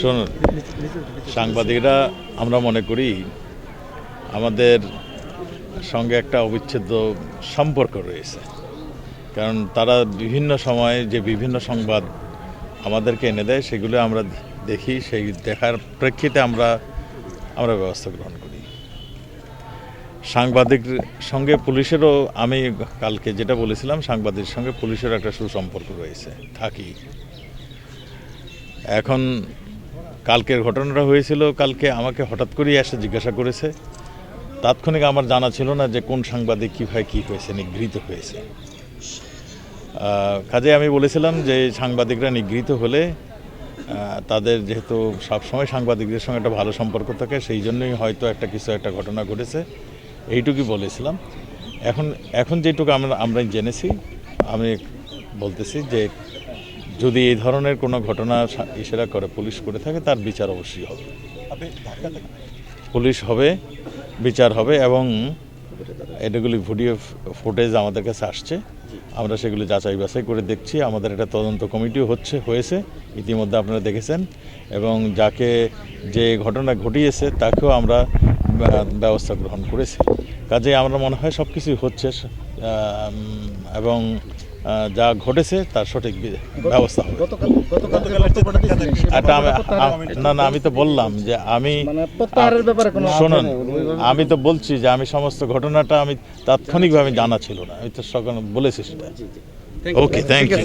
শুনুন সাংবাদিকরা, আমরা মনে করি আমাদের সঙ্গে একটা অবিচ্ছেদ্য সম্পর্ক রয়েছে। কারণ তারা বিভিন্ন সময়ে যে বিভিন্ন সংবাদ আমাদেরকে এনে দেয়, সেগুলো আমরা দেখি, সেই দেখার প্রেক্ষিতে আমরা আমরা ব্যবস্থা গ্রহণ করি। সাংবাদিক সঙ্গে পুলিশেরও, আমি কালকে যেটা বলেছিলাম সাংবাদিকের সঙ্গে পুলিশের একটা সুসম্পর্ক রয়েছে, থাকি। এখন কালকের ঘটনাটা হয়েছিল, কালকে আমাকে হঠাৎ করেই এসে জিজ্ঞাসা করেছে। তাৎক্ষণিক আমার জানা ছিল না যে কোন সাংবাদিক কীভাবে কী হয়েছে, নিগৃহীত হয়েছে। কাজে আমি বলেছিলাম যে সাংবাদিকরা নিগৃহীত হলে তাদের যেহেতু সবসময় সাংবাদিকদের সঙ্গে একটা ভালো সম্পর্ক থাকে, সেই জন্যই হয়তো একটা কিছু একটা ঘটনা ঘটেছে। এইটুকুই বলেছিলাম। এখন এখন যেটুকু আমরা আমরা জেনেছি, আমি বলতেছি যে যদি এই ধরনের কোনো ঘটনা ইশারা করে পুলিশ করে থাকে, তার বিচার অবশ্যই হবে। পুলিশ হবে, বিচার হবে এবং এটাগুলি ভিডিও ফুটেজ আমাদের কাছে আসছে। আমরা সেগুলি যাচাই বাছাই করে দেখছি। আমাদের একটা তদন্ত কমিটিও হচ্ছে, হয়েছে, ইতিমধ্যে আপনারা দেখেছেন। এবং যাকে যে ঘটনা ঘটিয়েছে, তাকেও আমরা ব্যবস্থা গ্রহণ করেছি। কাজে আমরা মনে হয় সব কিছুই হচ্ছে এবং যা ঘটেছে তার সঠিক ব্যবস্থা হবে। না না আমি তো বললাম যে আমি মানে প্রত্যাহারের ব্যাপারে কোনো শুনুন ওইভাবে- আমি তো বলছি যে আমি সমস্ত ঘটনাটা আমি তাৎক্ষণিকভাবে জানা ছিল না। আমি তো সকাল বলেছি সেটা। Okay thank you